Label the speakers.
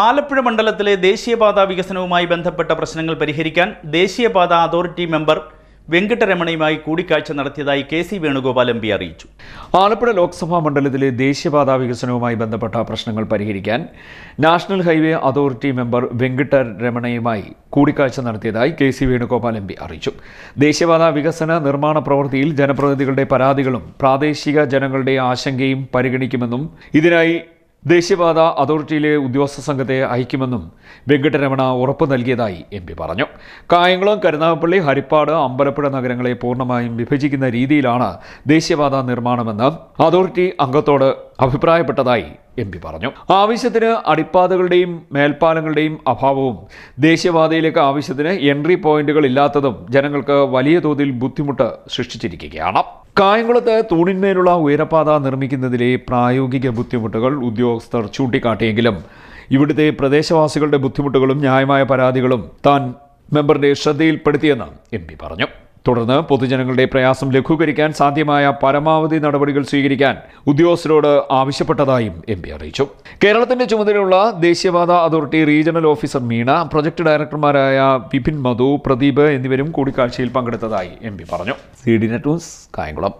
Speaker 1: ആലപ്പുഴ മണ്ഡലത്തിലെ ദേശീയപാത വികസനവുമായി ബന്ധപ്പെട്ട പ്രശ്നങ്ങൾ പരിഹരിക്കാൻ ദേശീയപാത അതോറിറ്റി മെമ്പർ വെങ്കിട്ടരമണയുമായി കൂടിക്കാഴ്ച നടത്തിയതായി K C Venugopal M P അറിയിച്ചു.
Speaker 2: ആലപ്പുഴ ലോക്സഭാ മണ്ഡലത്തിലെ ദേശീയപാത വികസനവുമായി ബന്ധപ്പെട്ട പ്രശ്നങ്ങൾ പരിഹരിക്കാൻ നാഷണൽ ഹൈവേ അതോറിറ്റി മെമ്പർ വെങ്കിട്ട രമണയുമായി കൂടിക്കാഴ്ച നടത്തിയതായി K C Venugopal M P അറിയിച്ചു. ദേശീയപാത വികസന നിർമ്മാണ പ്രവൃത്തിയിൽ ജനപ്രതിനിധികളുടെ പരാതികളും പ്രാദേശിക ജനങ്ങളുടെ ആശങ്കയും പരിഗണിക്കുമെന്നും ഇതിനായി ദേശീയപാത അതോറിറ്റിയിലെ ഉദ്യോഗസ്ഥ സംഘത്തെ അയക്കുമെന്നും വെങ്കട്ടരമണ ഉറപ്പു നൽകിയതായി എം പി പറഞ്ഞു. കായംകുളം കരുനാഗപ്പള്ളി ഹരിപ്പാട് അമ്പലപ്പുഴ നഗരങ്ങളെ പൂർണമായും വിഭജിക്കുന്ന രീതിയിലാണ് ദേശീയപാത നിർമ്മാണമെന്ന് അതോറിറ്റി അംഗത്തോട് അഭിപ്രായപ്പെട്ടതായി എം പി പറഞ്ഞു. ആവശ്യത്തിന് അടിപ്പാതകളുടെയും മേൽപ്പാലങ്ങളുടെയും അഭാവവും ദേശീയപാതയിലേക്ക് ആവശ്യത്തിന് എൻട്രി പോയിന്റുകൾ ഇല്ലാത്തതും ജനങ്ങൾക്ക് വലിയ തോതിൽ ബുദ്ധിമുട്ട് സൃഷ്ടിച്ചിരിക്കുകയാണ്. കായംകുളത്ത് തൂണിന്മേലുള്ള ഉയരപാത നിർമ്മിക്കുന്നതിലെ പ്രായോഗിക ബുദ്ധിമുട്ടുകൾ ഉദ്യോഗസ്ഥർ ചൂണ്ടിക്കാട്ടിയെങ്കിലും ഇവിടുത്തെ പ്രദേശവാസികളുടെ ബുദ്ധിമുട്ടുകളും ന്യായമായ പരാതികളും താൻ മെമ്പറിന്റെ ശ്രദ്ധയിൽപ്പെടുത്തിയെന്ന് എം പി പറഞ്ഞു. തുടർന്ന് പൊതുജനങ്ങളുടെ പ്രയാസം ലഘൂകരിക്കാൻ സാധ്യമായ പരമാവധി നടപടികൾ സ്വീകരിക്കാൻ ഉദ്യോഗസ്ഥരോട് ആവശ്യപ്പെട്ടതായും എം പി അറിയിച്ചു. കേരളത്തിന്റെ ചുമതലയുള്ള ദേശീയപാത authority regional officer Meena project ഡയറക്ടർമാരായ Vipin Madhu Pradeep എന്നിവരും കൂടിക്കാഴ്ചയിൽ പങ്കെടുത്തതായി എം പി പറഞ്ഞു. C D net news Kayamkulam.